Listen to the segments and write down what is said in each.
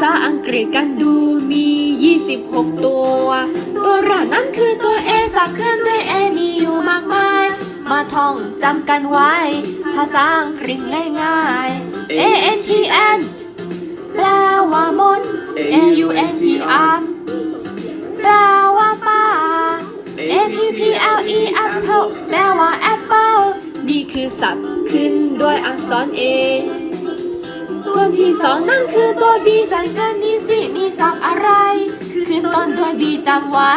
ษาอังกฤษกันดูมี 26 ตัว ตัวแรกนั้นคือตัว A สับเคลื่อนด้วย A มีอยู่มากมาย มาท่องจำกันไว้ ภาษาอังกฤษง่ายๆ A N T N แปลว่ามด A U N T R แปลว่าป่า A P P L E apple แปลว่า apple นี่คือศัพท์ขึ้นด้วยอักษร A ตัวที่สองนั่นคือตัว B จันกันนี่สินี่ศัพท์อะไร ขึ้นต้นด้วย B จำไว้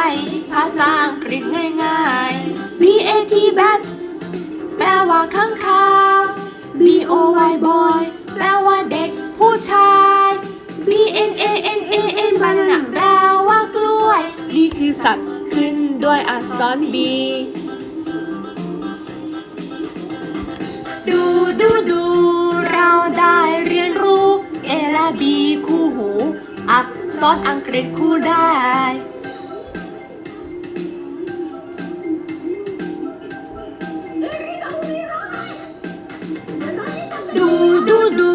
ภาษาอังกฤษง่ายๆ B A T bat แปลว่าข้างคาว B O Y boy แปลว่าเด็กผู้ชาย B N A N A N banana แปลว่ากล้วย นี่คือศัพท์ขึ้นด้วยอักษร B ดู อักษรอังกฤษคู่ได้ ดูดูดู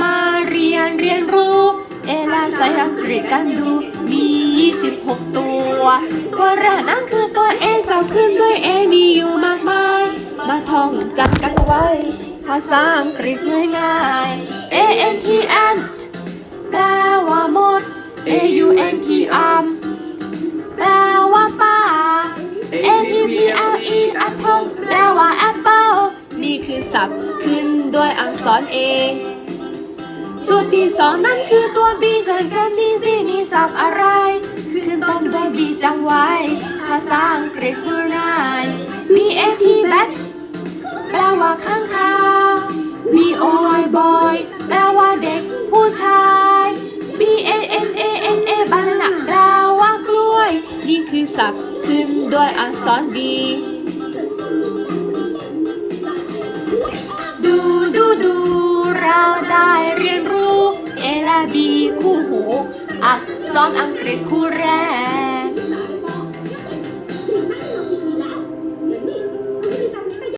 มาเรียนเรียนรู้ เอลาใส่อังกฤษกันดูมี 26 ตัว ตัวแรกนั่นคือตัว A สอบขึ้นด้วย A มีอยู่มากมาย มาท่องจำกันไว้ ภาษาอังกฤษง่ายๆ A N T N แปล A U N T R แปลว่าป่า A P P L E apple แปลว่า apple นี่คือศัพท์ขึ้นด้วยอักษร A จุดที่สองนั่นคือตัว B เชิญกันนี่สินี่ศัพท์อะไร ขึ้นต้นด้วย B จังไว้ ภาษาอังกฤษคือง่าย B A T bat แปลว่าข้างคาว B O Y boy แปลว่าเด็กผู้ชาย ศัพท์ขึ้นด้วยอักษร B ดูดูดู เราได้เรียนรู้ A และ B คู่หู อักษรอังกฤษคู่แรก